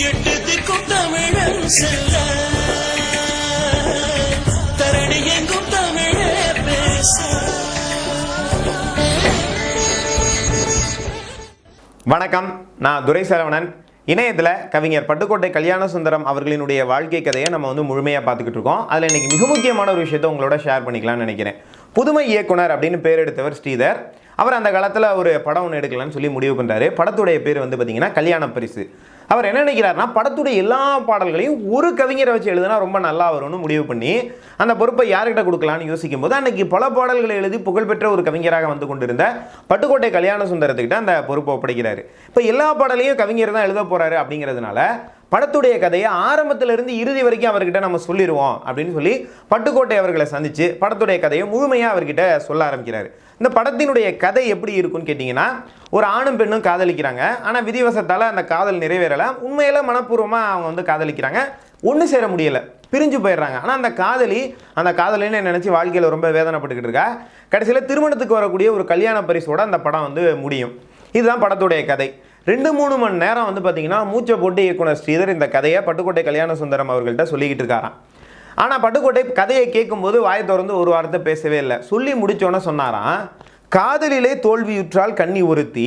எட்டு திக்கும் தமிழன் செல்ல. தரணி எங்கும் தமிழ பேச. வணக்கம் நான் துரை சரவணன் இணையத்தில் கவிஞர் பட்டுக்கோட்டை கல்யாண சுந்தரம் அவர்களினுடைய வாழ்க்கை கதையை நம்ம வந்து முழுமையாக பார்த்துக்கிட்டு இருக்கோம். அதில் இன்றைக்கி மிக முக்கியமான ஒரு விஷயத்தை உங்களோட ஷேர் பண்ணிக்கலாம்னு நினைக்கிறேன். புதுமை இயக்குனர் அப்படின்னு பேர் எடுத்தவர் ஸ்ரீதர். அவர் அந்த காலத்தில் ஒரு படம் ஒன்று எடுக்கலாம்னு சொல்லி முடிவு பண்ணுறாரு படத்துடைய பேர் வந்து பார்த்திங்கன்னா கல்யாண பரிசு அவர் என்ன நினைக்கிறாருன்னா படத்துடைய எல்லா பாடல்களையும் ஒரு கவிஞரை வச்சு எழுதினா ரொம்ப நல்லா வரும்னு முடிவு பண்ணி அந்த பொறுப்பை யார்கிட்ட கொடுக்கலான்னு யோசிக்கும் போது அன்னைக்கு பல பாடல்களை எழுதி புகழ்பெற்ற ஒரு கவிஞராக வந்து கொண்டிருந்த பட்டுக்கோட்டை கல்யாண சுந்தரத்துக்கிட்ட அந்த பொறுப்பை ஒப்படைக்கிறாரு. இப்போ எல்லா பாடலையும் கவிஞர் தான் எழுத போறாரு அப்படிங்கிறதுனால படத்துடைய கதையை ஆரம்பத்திலிருந்து இறுதி வரைக்கும் அவர்கிட்ட நம்ம சொல்லிடுவோம் அப்படின்னு சொல்லி பட்டுக்கோட்டை அவர்களை சந்தித்து படத்துடைய கதையை முழுமையாக அவர்கிட்ட சொல்ல ஆரம்பிக்கிறார். இந்த படத்தினுடைய கதை எப்படி இருக்கும்னு கேட்டிங்கன்னா ஒரு ஆணும் பெண்ணும் காதலிக்கிறாங்க. ஆனால் விதிவசத்தால் அந்த காதல் நிறைவேறலை. உண்மையில மனப்பூர்வமாக அவங்க வந்து காதலிக்கிறாங்க. ஒன்று சேர முடியலை. பிரிஞ்சு போயிடுறாங்க. ஆனால் அந்த காதலி அந்த காதலின்னு நினச்சி வாழ்க்கையில் ரொம்ப வேதனைப்பட்டுக்கிட்டு இருக்கா? கடைசியில் திருமணத்துக்கு வரக்கூடிய ஒரு கல்யாண பரிசோட அந்த படம் வந்து முடியும். இதுதான் படத்துடைய கதை. ரெண்டு மூணு மணி நேரம் வந்து பார்த்தீங்கன்னா மூச்சை போட்டு இயக்குனர் ஸ்ரீதர் இந்த கதையை பட்டுக்கோட்டை கல்யாண சுந்தரம் அவர்கள்ட்ட சொல்லிக்கிட்டு இருக்காராம். ஆனால் பட்டுக்கோட்டை கதையை கேட்கும்போது வாயை திறந்து ஒரு வார்த்தை பேசவே இல்லை. சொல்லி முடிச்சோன்னே சொன்னாராம் காதலிலே தோல்வியுற்றால் கண்ணி ஒருத்தி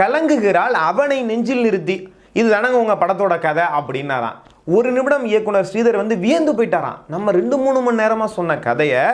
கலங்குகிறாள் அவனை நெஞ்சில் நிறுத்தி. இது தானங்க உங்கள் படத்தோட கதை? அப்படின்னாராம். ஒரு நிமிடம் இயக்குனர் ஸ்ரீதர் வந்து வியந்து போயிட்டாராம். நம்ம ரெண்டு மூணு மணி நேரமாக சொன்ன கதையை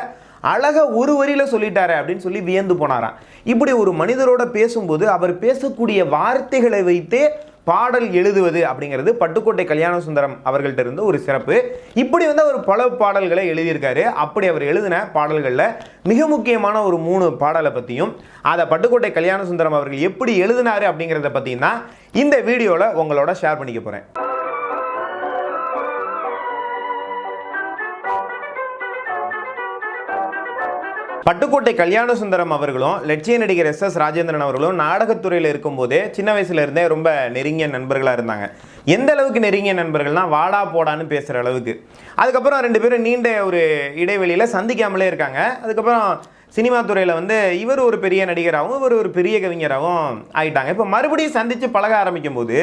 அழகாக ஒரு வரியில் சொல்லிட்டாரு அப்படின்னு சொல்லி வியந்து போனாராம். இப்படி ஒரு மனிதரோட பேசும்போது அவர் பேசக்கூடிய வார்த்தைகளை வைத்தே பாடல் எழுதுவது அப்படிங்கிறது பட்டுக்கோட்டை கல்யாண சுந்தரம் அவர்கள்ட்ட இருந்து ஒரு சிறப்பு. இப்படி வந்து அவர் பல பாடல்களை எழுதியிருக்காரு. அப்படி அவர் எழுதின பாடல்களில் மிக முக்கியமான ஒரு மூணு பாடலை பற்றியும் அதை பட்டுக்கோட்டை கல்யாண சுந்தரம் அவர்கள் எப்படி எழுதினாரு அப்படிங்கிறத பற்றியும் தான் இந்த வீடியோவில் உங்களோட ஷேர் பண்ணிக்க போகிறேன் பட்டுக்கோட்டை கல்யாண சுந்தரம் அவர்களும் லட்சிய நடிகர் எஸ் எஸ் ராஜேந்திரன் அவர்களும் நாடகத்துறையில் இருக்கும்போதே சின்ன வயசுல இருந்தே ரொம்ப நெருங்கிய நண்பர்களாக இருந்தாங்க. எந்த அளவுக்கு நெருங்கிய நண்பர்கள்னா வாடா போடான்னு பேசுகிற அளவுக்கு. அதுக்கப்புறம் ரெண்டு பேரும் நீண்ட ஒரு இடைவெளியில் சந்திக்காமலே இருக்காங்க. அதுக்கப்புறம் சினிமா துறையில் வந்து இவர் ஒரு பெரிய நடிகராகவும் இவர் ஒரு பெரிய கவிஞராகவும் ஆயிட்டாங்க. இப்போ மறுபடியும் சந்தித்து பழக ஆரம்பிக்கும் போது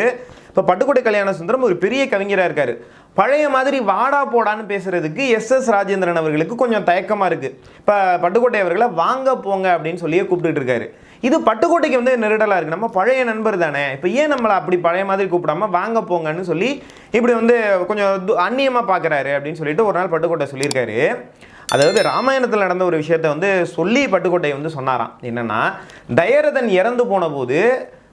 இப்போ பட்டுக்கோட்டை கல்யாண சுந்தரம் ஒரு பெரிய கவிஞராக இருக்கார். பழைய மாதிரி வாடா போடான்னு பேசுகிறதுக்கு எஸ் எஸ் ராஜேந்திரன் அவர்களுக்கு கொஞ்சம் தயக்கமாக இருக்குது இப்போ பட்டுக்கோட்டை அவர்களை வாங்க போங்க அப்படின்னு சொல்லியே கூப்பிட்டுட்டு இருக்காரு. இது பட்டுக்கோட்டைக்கு வந்து நெருடலாக இருக்குது நம்ம பழைய நண்பர் தானே. இப்போ ஏன் நம்மளை அப்படி பழைய மாதிரி கூப்பிடாம வாங்க போங்கன்னு சொல்லி இப்படி வந்து கொஞ்சம் அந்நியமாக பார்க்குறாரு அப்படின்னு சொல்லிட்டு ஒரு நாள் பட்டுக்கோட்டை சொல்லியிருக்காரு. அதாவது ராமாயணத்தில் நடந்த ஒரு விஷயத்தை வந்து சொல்லி பட்டுக்கோட்டை வந்து சொன்னாராம். என்னென்னா தயரதன் இறந்து போன போது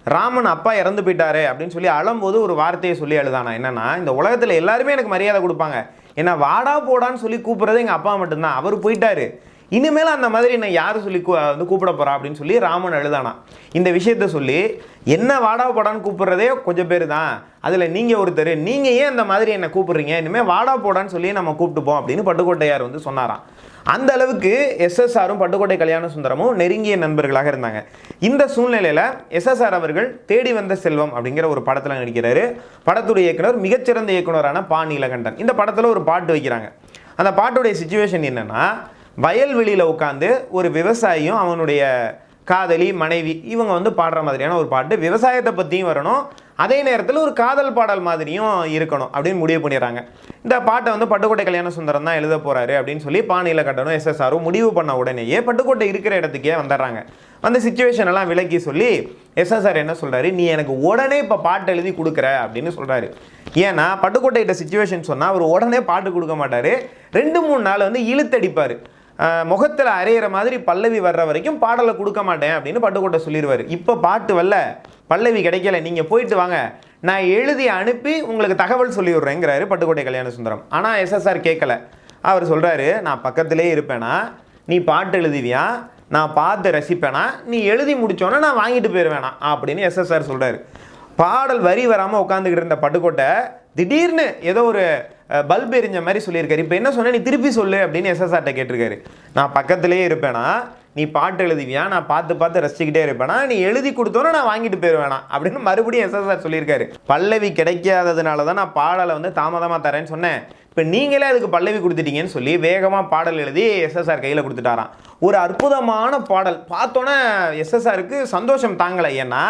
ராமன் அப்பா இறந்து போயிட்டாரு அப்படின்னு சொல்லி அழும்போது ஒரு வார்த்தையை சொல்லி அழுதானா? என்னன்னா இந்த உலகத்தில் எல்லாருமே எனக்கு மரியாதை கொடுப்பாங்க. என்ன வாடா போடான்னு சொல்லி கூப்பிட்றது எங்கள் அப்பா மட்டும்தான். அவர் போயிட்டாரு. இனிமேல் அந்த மாதிரி என்னை யார் சொல்லி கூ- வந்து கூப்பிட போகிறா அப்படின்னு சொல்லி ராமன் அழுதானா இந்த விஷயத்த சொல்லி என்ன வாடா போடான்னு கூப்பிட்றதே கொஞ்சம் பேர் தான் அதில் நீங்கள் ஒருத்தர் நீங்கள் ஏன் அந்த மாதிரி என்னை கூப்பிட்றீங்க? இனிமேல் வாடா போடான்னு சொல்லி நம்ம கூப்பிட்டுப்போம் அப்படின்னு பட்டுக்கோட்டையார் வந்து சொன்னாராம் அந்த அளவுக்கு எஸ்எஸ்ஆரும் பட்டுக்கோட்டை கல்யாண சுந்தரமும் நெருங்கிய நண்பர்களாக இருந்தாங்க. இந்த சூழ்நிலையில் எஸ்எஸ்ஆர் அவர்கள் தேடி வந்த செல்வம் அப்படிங்கிற ஒரு படத்தில் நடிக்கிறாரு. படத்துடைய இயக்குனர் மிகச்சிறந்த இயக்குனரான பா. நீலகண்டன். இந்த படத்தில் ஒரு பாட்டு வைக்கிறாங்க. அந்த பாட்டுடைய சுச்சுவேஷன் என்னென்னா வயல்வெளியில் உட்காந்து ஒரு விவசாயியும் அவனுடைய காதலி மனைவி இவங்க வந்து பாடுற மாதிரியான ஒரு பாட்டு. விவசாயத்தை பற்றியும் வரணும். அதே நேரத்தில் ஒரு காதல் பாடல் மாதிரியும் இருக்கணும் அப்படின்னு முடிவு பண்ணிடுறாங்க. இந்த பாட்டை வந்து பட்டுக்கோட்டை கல்யாண சுந்தரம் தான் எழுத போகிறாரு அப்படின்னு சொல்லி பாணியில் கட்டணும் எஸ்எஸ்ஆரும் முடிவு பண்ண உடனேயே பட்டுக்கோட்டை இருக்கிற இடத்துக்கே வந்துடுறாங்க. அந்த சுச்சுவேஷன் எல்லாம் விலக்கி சொல்லி எஸ்எஸ்ஆர் என்ன சொல்கிறாரு நீ எனக்கு உடனே இப்போ பாட்டு எழுதி கொடுக்குற அப்படின்னு சொல்கிறாரு ஏன்னா பட்டுக்கோட்டையிட்ட சுச்சுவேஷன் சொன்னால் அவர் உடனே பாட்டு கொடுக்க மாட்டார். ரெண்டு மூணு நாள் வந்து இழுத்தடிப்பார். முகத்தில் அரையிற மாதிரி பல்லவி வர்ற வரைக்கும் பாடலை கொடுக்க மாட்டேன் அப்படின்னு பட்டுக்கோட்டை சொல்லிடுவார். இப்போ பாட்டு வரல பல்லவி கிடைக்கல நீங்கள் போயிட்டு வாங்க. நான் எழுதி அனுப்பி உங்களுக்கு தகவல் சொல்லி விட்றேங்கிறாரு பட்டுக்கோட்டை கல்யாண சுந்தரம். ஆனால் எஸ்எஸ்ஆர் கேட்கல. அவர் சொல்கிறாரு நான் பக்கத்திலே இருப்பேனா? நீ பாட்டு எழுதுவியா? நான் பார்த்து ரசிப்பேனா? நீ எழுதி முடிச்சோன்னே நான் வாங்கிட்டு போயிடுவேனா அப்படின்னு எஸ்எஸ்ஆர் சொல்கிறாரு பாடல் வரி வராமல் உட்காந்துக்கிட்டு இருந்த பட்டுக்கோட்டை திடீர்னு ஏதோ ஒரு பல்ப் எரிஞ்ச மாதிரி சொல்லியிருக்காரு. இப்போ என்ன சொன்ன? நீ திருப்பி சொல்லு அப்படின்னு எஸ்எஸ்ஆர்ட்ட கேட்டிருக்காரு. நான் பக்கத்துலேயே இருப்பேனா? நீ பாட்டு எழுதுவியா? நான் பார்த்து பார்த்து ரசிச்சுக்கிட்டே இருப்பேனா? நீ எழுதி கொடுத்தோன்னா நான் வாங்கிட்டு போயிடுவேனா அப்படின்னு மறுபடியும் எஸ்எஸ்ஆர் சொல்லியிருக்காரு. பல்லவி கிடைக்காததுனால தான் நான் பாடலை வந்து தாமதமாக தரேன்னு சொன்னேன். இப்போ நீங்களே அதுக்கு பல்லவி கொடுத்துட்டீங்கன்னு சொல்லி வேகமாக பாடல் எழுதி எஸ்எஸ்ஆர் கையில் கொடுத்துட்டாராம். ஒரு அற்புதமான பாடல். பார்த்தோன்னே எஸ்எஸ்ஆருக்கு சந்தோஷம் தாங்கலை. ஏன்னா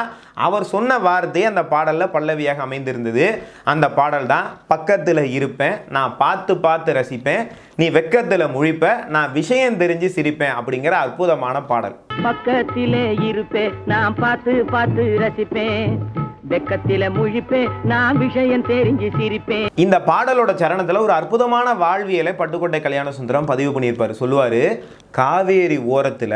அவர் சொன்ன வார்த்தை அந்த பாடலில் பல்லவியாக அமைந்திருந்தது. அந்த பாடல் தான் பக்கத்தில் இருப்பேன் நான் பார்த்து பார்த்து ரசிப்பேன் நீ வெக்கத்தில் முழிப்ப நான் விஷயம் தெரிஞ்சு சிரிப்பேன் அப்படிங்கிற அற்புதமான பாடல். பக்கத்திலே இருப்பேன் நான் பார்த்து பார்த்து ரசிப்பேன். வெக்கத்தில முழிப்பேன் நான் விஷயம் தெரிஞ்சு சிரிப்பேன். இந்த பாடலோட சரணத்துல ஒரு அற்புதமான வாழ்வியலை பட்டுக்கோட்டை கல்யாண சுந்தரம் பதிவு பண்ணியிருப்பாரு. சொல்லுவாரு காவேரி ஓரத்துல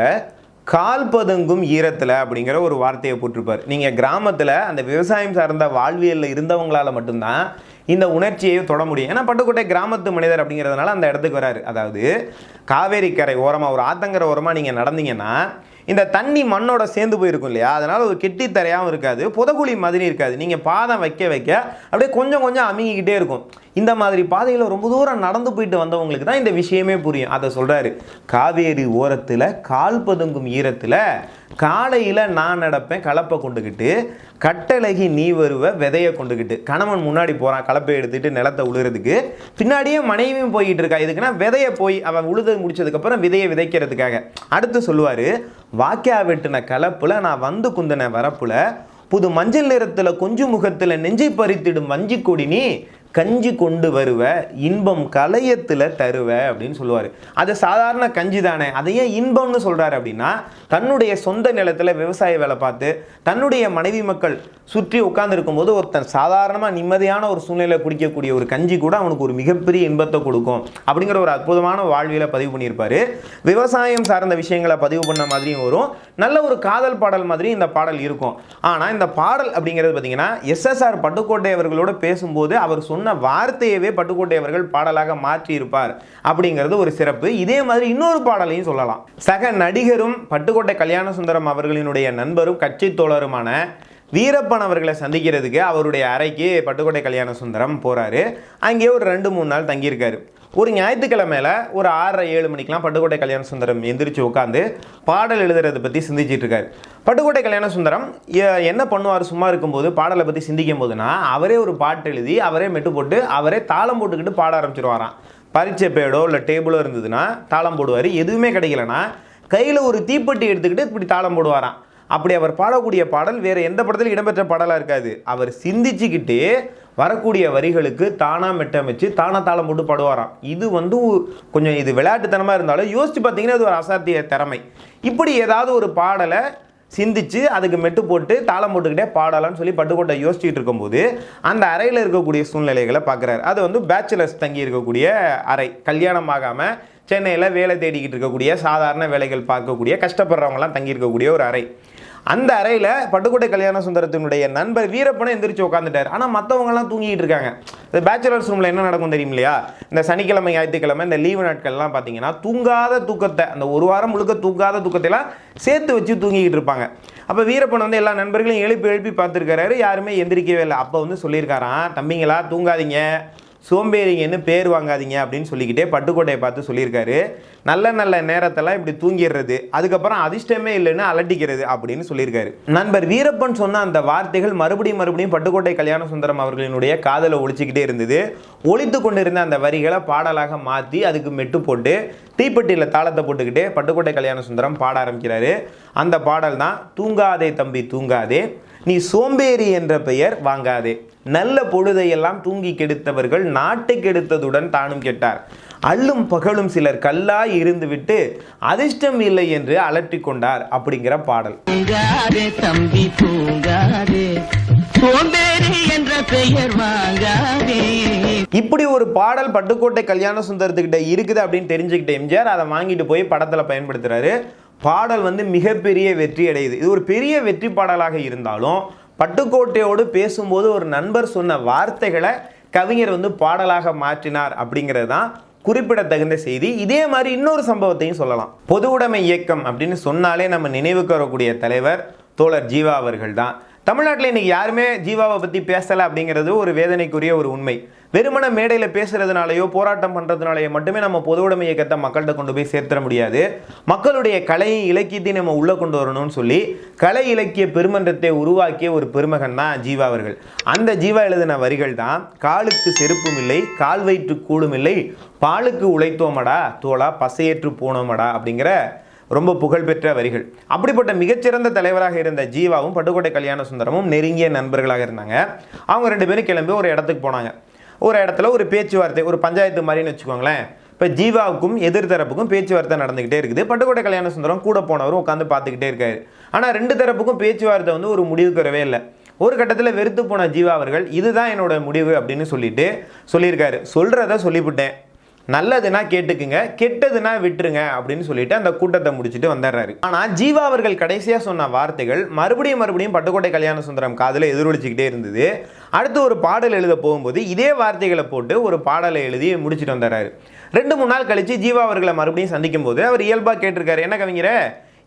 கால் பதுங்கும் ஈரத்தில் அப்படிங்கிற ஒரு வார்த்தையை போட்டிருப்பார். நீங்கள் கிராமத்தில் அந்த விவசாயம் சார்ந்த வாழ்வியலில் இருந்தவங்களால மட்டும்தான் இந்த உணர்ச்சியை தொட முடியும். ஏன்னா பட்டுக்கோட்டை கிராமத்து மனிதர் அப்படிங்கிறதுனால அந்த இடத்துக்கு வராரு. அதாவது காவேரி கரை ஓரமாக ஒரு ஆத்தங்கரை ஓரமாக நீங்கள் நடந்தீங்கன்னா இந்த தண்ணி மண்ணோட சேர்ந்து போயிருக்கும் இல்லையா? அதனால் ஒரு கெட்டி தரையாகவும் இருக்காது புதகுழி மாதிரி இருக்காது. நீங்கள் பாதம் வைக்க வைக்க அப்படியே கொஞ்சம் கொஞ்சம் அமுங்கிக்கிட்டே இருக்கும். இந்த மாதிரி பாதையில் ரொம்ப தூரம் நடந்து போயிட்டு வந்தவங்களுக்கு தான் இந்த விஷயமே புரியும். அதை சொல்கிறாரு காவேரி ஓரத்தில் கால் பதுங்கும் ஈரத்தில் காலையில் நான் நடப்பேன் கலப்பை கொண்டுக்கிட்டு கட்டழகி நீ வருவ விதையை கொண்டுக்கிட்டு கணவன் முன்னாடி போகிறான் கலப்பை எடுத்துகிட்டு நிலத்தை உழுறதுக்கு. பின்னாடியே மனைவியும் போய்கிட்டு இருக்கா. இதுக்குன்னா விதையை போய் அவன் உழுது முடிச்சதுக்கப்புறம் விதையை விதைக்கிறதுக்காக. அடுத்து சொல்லுவார் வாக்கியா வெட்டின கலப்புல நான் வந்து குந்தின வரப்புல புது மஞ்சள் நிறத்தில் கொஞ்சு முகத்தில் நெஞ்சை பறித்திடும் வஞ்சி கொடி நீ கஞ்சி கொண்டு வருவ இன்பம் கலையத்தில் தருவ அப்படின்னு சொல்லுவார். அது சாதாரண கஞ்சி தானே. அதை ஏன் இன்பம்னு சொல்கிறாரு அப்படின்னா தன்னுடைய சொந்த நிலத்தில் விவசாய வேலை பார்த்து தன்னுடைய மனைவி மக்கள் சுற்றி உட்கார்ந்துருக்கும் போது ஒருத்தன் சாதாரணமாக நிம்மதியான ஒரு சூழ்நிலை குடிக்கக்கூடிய ஒரு கஞ்சி கூட அவனுக்கு ஒரு மிகப்பெரிய இன்பத்தை கொடுக்கும் அப்படிங்கிற ஒரு அற்புதமான வாழ்வியலை பதிவு பண்ணியிருப்பாரு. விவசாயம் சார்ந்த விஷயங்களை பதிவு பண்ண மாதிரியும் வரும். நல்ல ஒரு காதல் பாடல் மாதிரி இந்த பாடல் இருக்கும். ஆனால் இந்த பாடல் அப்படிங்கிறது பார்த்தீங்கன்னா எஸ்எஸ்ஆர் பட்டுக்கோட்டை அவர்களோட பேசும்போது அவர் சொன்ன வார்த்தையவே பட்டுக்கோட்டை அவர்கள் பாடலாக மாற்றி இருப்பார் அப்படிங்கிறது ஒரு சிறப்பு. இதே மாதிரி இன்னொரு பாடலையும் சொல்லலாம். சக நடிகரும் பட்டுக்கோட்டை கல்யாண சுந்தரம் அவர்களினுடைய நண்பரும் கட்சி தோழருமான வீரப்பன் அவர்களை சந்திக்கிறதுக்கு அவருடைய அறைக்கு பட்டுக்கோட்டை கல்யாண சுந்தரம் போகிறாரு அங்கேயே ஒரு ரெண்டு மூணு நாள் தங்கியிருக்காரு. ஒரு ஞாயிற்றுக்கிழமையில் ஒரு ஆறரை ஏழு மணிக்கெலாம் பட்டுக்கோட்டை கல்யாண சுந்தரம் எந்திரிச்சு உட்காந்து பாடல் எழுதுறதை பற்றி சிந்திச்சிட்டு இருக்காரு. பட்டுக்கோட்டை கல்யாண சுந்தரம் என்ன பண்ணுவார் சும்மா இருக்கும்போது பாடலை பற்றி சிந்திக்கும் போதுனா அவரே ஒரு பாட்டு எழுதி அவரே மெட்டு போட்டு அவரே தாளம் போட்டுக்கிட்டு பாட ஆரம்பிச்சிருவாராம். பரீட்சை பேடோ இல்லை டேபிளோ இருந்ததுன்னா தாளம் போடுவார். எதுவுமே கிடைக்கலனா கையில் ஒரு தீப்பெட்டி எடுத்துக்கிட்டு இப்படி தாளம் போடுவாராம். அப்படி அவர் பாடக்கூடிய பாடல் வேறு எந்த படத்திலும் இடம்பெற்ற பாடலாக இருக்காது. அவர் சிந்திச்சுக்கிட்டு வரக்கூடிய வரிகளுக்கு தானாக மெட்டமைச்சு தானாக தாளம் போட்டு பாடுவாராம். இது வந்து கொஞ்சம் இது விளையாட்டுத்தனமாக இருந்தாலும் யோசித்து பார்த்தீங்கன்னா இது ஒரு அசாத்திய திறமை. இப்படி ஏதாவது ஒரு பாடலை சிந்திச்சு அதுக்கு மெட்டு போட்டு தாளம் போட்டுக்கிட்டே பாடலாம்னு சொல்லி பட்டுக்கோட்டை யோசிச்சுட்டு இருக்கும்போது அந்த அறையில் இருக்கக்கூடிய சூழ்நிலைகளை பார்க்குறாரு அது வந்து பேச்சுலர்ஸ் தங்கி இருக்கக்கூடிய அறை. கல்யாணம் ஆகாமல் சென்னையில் வேலை தேடிக்கிட்டு இருக்கக்கூடிய சாதாரண வேலைகள் பார்க்கக்கூடிய கஷ்டப்படுறவங்கலாம் தங்கியிருக்கக்கூடிய ஒரு அறை. அந்த அறையில் பட்டுக்கோட்டை கல்யாண சுந்தரத்தினுடைய நண்பர் வீரப்பனை எந்திரிச்சு உட்காந்துட்டார் ஆனால் மற்றவங்கலாம் தூங்கிட்டு இருக்காங்க. இந்த பேச்சுலர்ஸ் ரூமில் என்ன நடக்கும் தெரியும் இல்லையா இந்த சனிக்கிழமை ஞாயிற்றுக்கிழமை இந்த லீவு நாட்கள்லாம் பார்த்தீங்கன்னா தூங்காத தூக்கத்தை அந்த ஒரு வாரம் முழுக்க தூங்காத தூக்கத்தைலாம் சேர்த்து வச்சு தூங்கிக்கிட்டு இருப்பாங்க. அப்போ வீரப்பன் வந்து எல்லா நண்பர்களையும் எழுப்பி எழுப்பி பார்த்துருக்காரு யாருமே எந்திரிக்கவே இல்லை. அப்போ வந்து சொல்லியிருக்காராம் தம்பிங்களா தூங்காதீங்க. சோம்பேறிங்கன்னு பேர் வாங்காதீங்க அப்படின்னு சொல்லிக்கிட்டே பட்டுக்கோட்டையை பார்த்து சொல்லியிருக்காரு. நல்ல நல்ல நேரத்தெல்லாம் இப்படி தூங்கிடுறது அதுக்கப்புறம் அதிர்ஷ்டமே இல்லைன்னு அலட்டிக்கிறது அப்படின்னு சொல்லியிருக்காரு. நண்பர் வீரப்பன் சொன்ன அந்த வார்த்தைகள் மறுபடியும் மறுபடியும் பட்டுக்கோட்டை கல்யாண சுந்தரம் அவர்களினுடைய காதலை ஒழிச்சுக்கிட்டே இருந்தது. ஒழித்து கொண்டிருந்த அந்த வரிகளை பாடலாக மாற்றி அதுக்கு மெட்டு போட்டு தீப்பெட்டியில் தாளத்தை போட்டுக்கிட்டே பட்டுக்கோட்டை கல்யாண சுந்தரம் பாட ஆரம்பிக்கிறாரு. அந்த பாடல் தான் தூங்காதே தம்பி தூங்காதே. நீ சோம்பேறி என்ற பெயர் வாங்காதே. நல்ல பொழுதையெல்லாம் தூங்கி கெடுத்தவர்கள் நாட்டை கெடுத்ததுடன் தானும் கெட்டார். அள்ளும் பகலும் சிலர் கல்லாய் இருந்துவிட்டு அதிர்ஷ்டம் இல்லை என்று அலட்டிக் கொண்டார் அப்படிங்கிற பாடல். தம்பி தூங்காதே. சோம்பேறி என்ற பெயர் வாங்காதே. இப்படி ஒரு பாடல் பட்டுக்கோட்டை கல்யாண சுந்தரத்துக்கிட்ட இருக்குது அப்படின்னு தெரிஞ்சுக்கிட்ட எம்ஜிஆர் அதை வாங்கிட்டு போய் படத்தில் பயன்படுத்துறாரு. பாடல் வந்து மிகப்பெரிய வெற்றி அடையுது. இது ஒரு பெரிய வெற்றி பாடலாக இருந்தாலும் பட்டுக்கோட்டையோடு பேசும்போது ஒரு நண்பர் சொன்ன வார்த்தைகளை கவிஞர் வந்து பாடலாக மாற்றினார் அப்படிங்கிறது தான் குறிப்பிடத்தகுந்த செய்தி. இதே மாதிரி இன்னொரு சம்பவத்தையும் சொல்லலாம். பொது உடைமை இயக்கம் அப்படின்னு சொன்னாலே நம்ம நினைவுக்கு வரக்கூடிய தலைவர் தோழர் ஜீவா அவர்கள் தான் தமிழ்நாட்டில் இன்றைக்கி யாருமே ஜீவாவை பற்றி பேசலை அப்படிங்கிறது ஒரு வேதனைக்குரிய ஒரு உண்மை. வெறுமன மேடையில் பேசுறதுனாலயோ போராட்டம் பண்ணுறதுனாலையோ மட்டுமே நம்ம பொதுவுடைமை இயக்கத்தை மக்கள்கிட்ட கொண்டு போய் சேர்த்துட முடியாது. மக்களுடைய கலை இலக்கியத்தையும் நம்ம உள்ளே கொண்டு வரணும்னு சொல்லி கலை இலக்கிய பெருமன்றத்தை உருவாக்கிய ஒரு பெருமகன் தான் ஜீவா அவர்கள். அந்த ஜீவா எழுதின வரிகள் தான் காலுக்கு செருப்பும் இல்லை கால் வயிற்று கூடும் இல்லை பாலுக்கு உழைத்தோமடா தோளா பசையேற்று போனோமடா அப்படிங்கிற ரொம்ப புகழ்பெற்ற வரிகள். அப்படிப்பட்ட மிகச்சிறந்த தலைவராக இருந்த ஜீவாவும் பட்டுக்கோட்டை கல்யாண சுந்தரமும் நெருங்கிய நண்பர்களாக இருந்தாங்க. அவங்க ரெண்டு பேரும் கிளம்பி ஒரு இடத்துக்கு போனாங்க. ஒரு இடத்துல ஒரு பேச்சுவார்த்தை ஒரு பஞ்சாயத்து மாதிரின்னு வச்சுக்கோங்களேன். இப்போ ஜீவாவுக்கும் எதிர்த்தரப்புக்கும் பேச்சுவார்த்தை நடந்துக்கிட்டே இருக்குது. பட்டுக்கோட்டை கல்யாண சுந்தரம் கூட போனவரும் உட்காந்து பார்த்துக்கிட்டே இருக்காரு. ஆனால் ரெண்டு தரப்புக்கும் பேச்சுவார்த்தை வந்து ஒரு முடிவுக்கு வரவே இல்லை. ஒரு கட்டத்தில் வெறுத்து போன ஜீவா அவர்கள் இதுதான் என்னோட முடிவு அப்படின்னு சொல்லிட்டு சொல்லியிருக்காரு. சொல்கிறத சொல்லிவிட்டேன். நல்லதுன்னா கேட்டுக்குங்க கெட்டதுன்னா விட்டுருங்க அப்படின்னு சொல்லிட்டு அந்த கூட்டத்தை முடிச்சுட்டு வந்துடுறாரு. ஆனால் ஜீவா அவர்கள் கடைசியாக சொன்ன வார்த்தைகள் மறுபடியும் மறுபடியும் பட்டுக்கோட்டை கல்யாண சுந்தரம் காதில் எதிரொலிச்சுக்கிட்டே இருந்தது. அடுத்து ஒரு பாடல் எழுத போகும்போது இதே வார்த்தைகளை போட்டு ஒரு பாடலை எழுதி முடிச்சுட்டு வந்துடுறாரு. ரெண்டு மூணு நாள் கழித்து ஜீவா அவர்களை மறுபடியும் சந்திக்கும் போது அவர் இயல்பாக கேட்டிருக்காரு என்ன கவிஞரே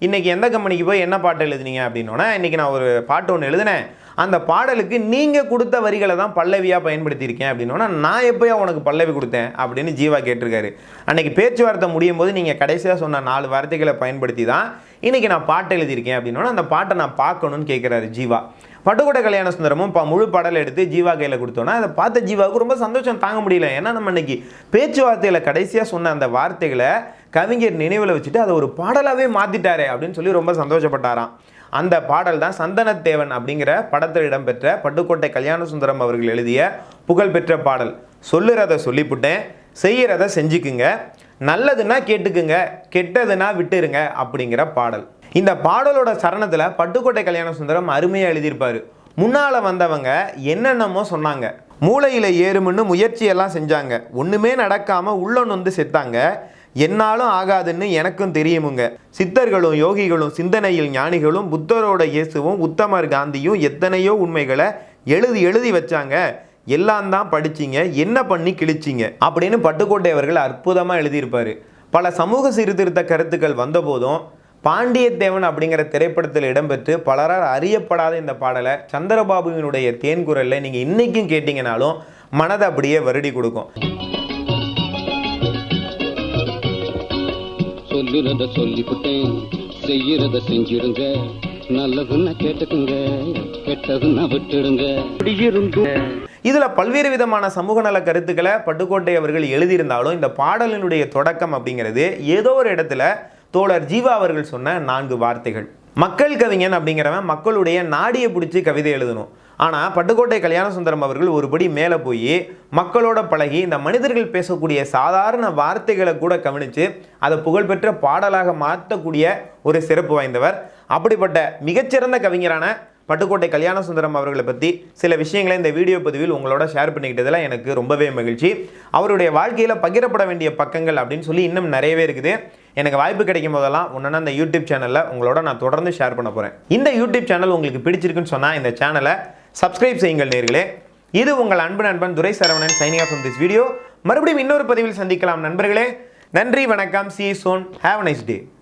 இன்றைக்கி எந்த கம்பெனிக்கு போய் என்ன பாட்டு எழுதுனீங்க? அப்படின்னோன்னா இன்னைக்கு நான் ஒரு பாட்டு ஒன்று எழுதினேன். அந்த பாடலுக்கு நீங்கள் கொடுத்த வரிகளை தான் பல்லவியாக பயன்படுத்தியிருக்கேன் அப்படின்னோன்னா நான் எப்போயா உனக்கு பல்லவி கொடுத்தேன் அப்படின்னு ஜீவா கேட்டிருக்காரு. அன்னைக்கு பேச்சுவார்த்தை முடியும் போது நீங்கள் கடைசியாக சொன்ன நாலு வார்த்தைகளை பயன்படுத்தி தான் இன்னைக்கு நான் பாட்டு எழுதியிருக்கேன் அப்படின்னா அந்த பாட்டை நான் பார்க்கணும்னு கேட்குறாரு ஜீவா. பட்டுக்கோட்டை கல்யாண சுந்தரமும் ப முழு பாடல் எடுத்து ஜீவா கையில் கொடுத்தோன்னா அதை பார்த்த ஜீவாவுக்கு ரொம்ப சந்தோஷம் தாங்க முடியல. ஏன்னா நம்ம இன்னைக்கு பேச்சுவார்த்தையில் கடைசியாக சொன்ன அந்த வார்த்தைகளை கவிஞர் நினைவில் வச்சுட்டு அதை ஒரு பாடலாகவே மாற்றிட்டாரே அப்படின்னு சொல்லி ரொம்ப சந்தோஷப்பட்டாராம். அந்த பாடல் தான் சந்தனத்தேவன் அப்படிங்கிற படத்தில் இடம்பெற்ற பட்டுக்கோட்டை கல்யாண சுந்தரம் அவர்கள் எழுதிய புகழ்பெற்ற பாடல். சொல்லுறத சொல்லிப்புட்டேன் செய்கிறதை செஞ்சுக்குங்க. நல்லதுன்னா கேட்டுக்குங்க கெட்டதுன்னா விட்டுருங்க அப்படிங்கிற பாடல். இந்த பாடலோட சரணத்தில் பட்டுக்கோட்டை கல்யாண சுந்தரம் அருமையாக எழுதியிருப்பார். முன்னால் வந்தவங்க என்னென்னமோ சொன்னாங்க. மூளையில் ஏறுமுன்னு முயற்சியெல்லாம் செஞ்சாங்க. ஒன்றுமே நடக்காமல் உள்ள நொந்து செத்தாங்க. என்னாலும் ஆகாதுன்னு எனக்கும் தெரியுமுங்க. சித்தர்களும் யோகிகளும் சிந்தனையில் ஞானிகளும் புத்தரோட இயேசுவும் உத்தமர் காந்தியும் எத்தனையோ உண்மைகளை எழுதி எழுதி வச்சாங்க. எல்லாம் தான் படிச்சிங்க. என்ன பண்ணி கிழிச்சிங்க? அப்படின்னு பட்டுக்கோட்டை அவர்கள் அற்புதமாக எழுதியிருப்பார். பல சமூக சீர்திருத்த கருத்துக்கள் வந்தபோதும் பாண்டியத்தேவன் அப்படிங்கிற திரைப்படத்தில் இடம்பெற்று பலரால் அறியப்படாத இந்த பாடலை சந்திரபாபுவினுடைய தேன்குரலில் நீங்கள் இன்றைக்கும் கேட்டிங்கனாலும் மனதை அப்படியே வருடி கொடுக்கும். சொல்லுறத சொல்லிவிட்டேன். செய்யறத செஞ்சிருங்க. நல்லதுன்னா கேட்டுக்குங்க. கெட்டதுன்னா விட்டுடுங்க. குடியிருந்தும். இதில் பல்வேறு விதமான சமூக நல கருத்துக்களை பட்டுக்கோட்டை அவர்கள் எழுதியிருந்தாலும் இந்த பாடலினுடைய தொடக்கம் அப்படிங்கிறது ஏதோ ஒரு இடத்துல தோழர் ஜீவா அவர்கள் சொன்ன நான்கு வார்த்தைகள். மக்கள் கவிஞன் அப்படிங்கிறவன் மக்களுடைய நாடியை பிடிச்சி கவிதை எழுதணும். ஆனால் பட்டுக்கோட்டை கல்யாண சுந்தரம் அவர்கள் ஒருபடி மேலே போய் மக்களோட பழகி இந்த மனிதர்கள் பேசக்கூடிய சாதாரண வார்த்தைகளை கூட கவனித்து அதை புகழ்பெற்ற பாடலாக மாற்றக்கூடிய ஒரு சிறப்பு வாய்ந்தவர். அப்படிப்பட்ட மிகச்சிறந்த கவிஞரான பட்டுக்கோட்டை கல்யாண சுந்தரம் அவர்களை பற்றி சில விஷயங்களை இந்த வீடியோ பதிவில் உங்களோட ஷேர் பண்ணிக்கிட்டதில் எனக்கு ரொம்பவே மகிழ்ச்சி. அவருடைய வாழ்க்கையில் பகிரப்பட வேண்டிய பக்கங்கள் அப்படின்னு சொல்லி இன்னும் நிறையவே இருக்குது. எனக்கு வாய்ப்பு கிடைக்கும் போதெல்லாம் ஒன்றுனா இந்த யூடியூப் சேனலில் உங்களோட நான் தொடர்ந்து ஷேர் பண்ண போகிறேன் இந்த யூடியூப் சேனல் உங்களுக்கு பிடிச்சிருக்குன்னு சொன்னால் இந்த சேனலை சப்ஸ்கிரைப் செய்யுங்கள் நேர்களே. இது உங்கள் அன்பு நண்பன் Durai Saravanan signing off this video மறுபடியும் இன்னொரு பதிவில் சந்திக்கலாம் நண்பர்களே. நன்றி வணக்கம். See soon have nice day